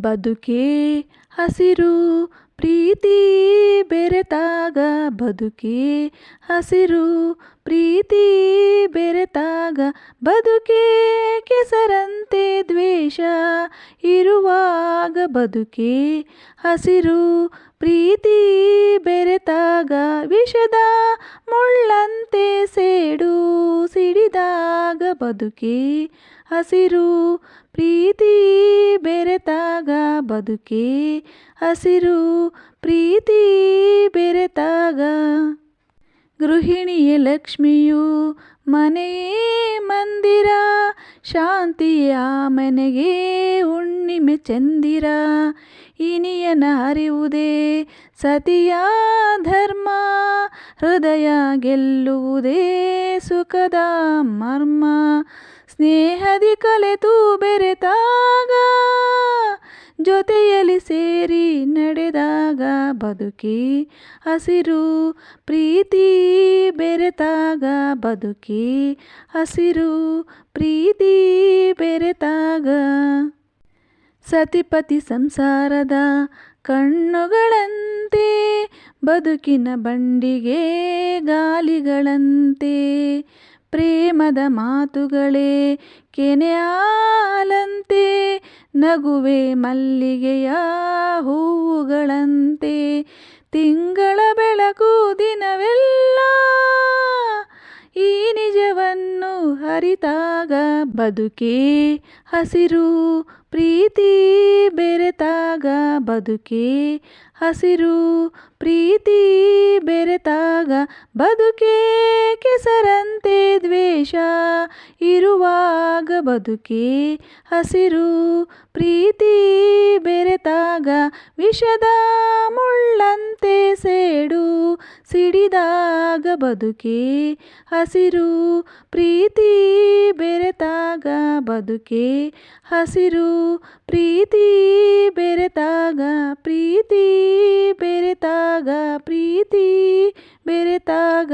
ಬದುಕೆ ಹಸಿರು ಪ್ರೀತಿ ಬೆರೆತಾಗ ಬದುಕೆ ಹಸಿರು ಪ್ರೀತಿ ಬೆರೆತಾಗ ಬದುಕೆ ಕೆಸರಂತೆ ದ್ವೇಷ ಇರುವಾಗ ಬದುಕೆ ಹಸಿರು ಪ್ರೀತಿ ಬೆರೆತಾಗ ವಿಷದ ಮುಳ್ಳಂತೆ ಸೇಡು ಸಿಡಿದಾಗ ಬದುಕೆ ಹಸಿರು ಪ್ರೀತಿ ಬೆರೆತಾಗ ಬದುಕೆ ಹಸಿರು ಪ್ರೀತಿ ಬೆರೆತಾಗ. ಗೃಹಿಣಿಯ ಲಕ್ಷ್ಮಿಯು ಮನೆಯೇ ಮಂದಿರ ಶಾಂತಿಯ ಮನೆಗೆ ಹುಣ್ಣಿಮೆ ಚಂದಿರ, ಇನಿಯನ ಅರಿವುದೇ ಸತಿಯ ಧರ್ಮ, ಹೃದಯ ಗೆಲ್ಲುವುದೇ ಸುಖದ ಮರ್ಮ. ಸ್ನೇಹದಿ ಕಲೆತು ಬೆರೆತಾಗ, ಜೊತೆಯಲ್ಲಿ ಸೇರಿ ಬದುಕಿ ಹಸಿರು ಪ್ರೀತಿ ಬೆರೆತಾಗ ಬದುಕಿ ಹಸಿರು ಪ್ರೀತಿ ಬೆರೆತಾಗ. ಸತಿಪತಿ ಸಂಸಾರದ ಕಣ್ಣುಗಳಂತೆ, ಬದುಕಿನ ಬಂಡಿಗೆ ಗಾಲಿಗಳಂತೆ, ಪ್ರೇಮದ ಮಾತುಗಳೇ ಕೆನೆಯಾಲಂತೆ ನಗುವೆ ಮಲ್ಲಿಗೆಯ ಹೂವುಗಳಂತೆ ತಿಂಗಳ ಬೆಳಕು ದಿನವೆಲ್ಲ ಈ ನಿಜವನ್ನು ಹರಿತಾಗ ಬದುಕೆ ಹಸಿರು ಪ್ರೀತಿ ಬೆರೆತಾಗ ಬದುಕೆ ಹಸಿರು ಪ್ರೀತಿ ಬೆರೆತಾಗ ಬದುಕೆ ಕೆಸರಂತೆ ದ್ವೇಷ ಇರುವಾಗ ಬದುಕೆ ಹಸಿರು ಪ್ರೀತಿ ಬೆರೆತಾಗ ವಿಷದ ಮುಳ್ಳಂತೆ ಸೇಡು ಸಿಡಿದಾಗ ಬದುಕೆ ಹಸಿರು ಪ್ರೀತಿ ಬೆರೆತಾಗ ಬದುಕೆ ಹಸಿರು ಪ್ರೀತಿ ಬೆರೆತಾಗ ಪ್ರೀತಿ ಬೆರೆತಾಗ ಪ್ರೀತಿ ಬೆರೆತಾಗ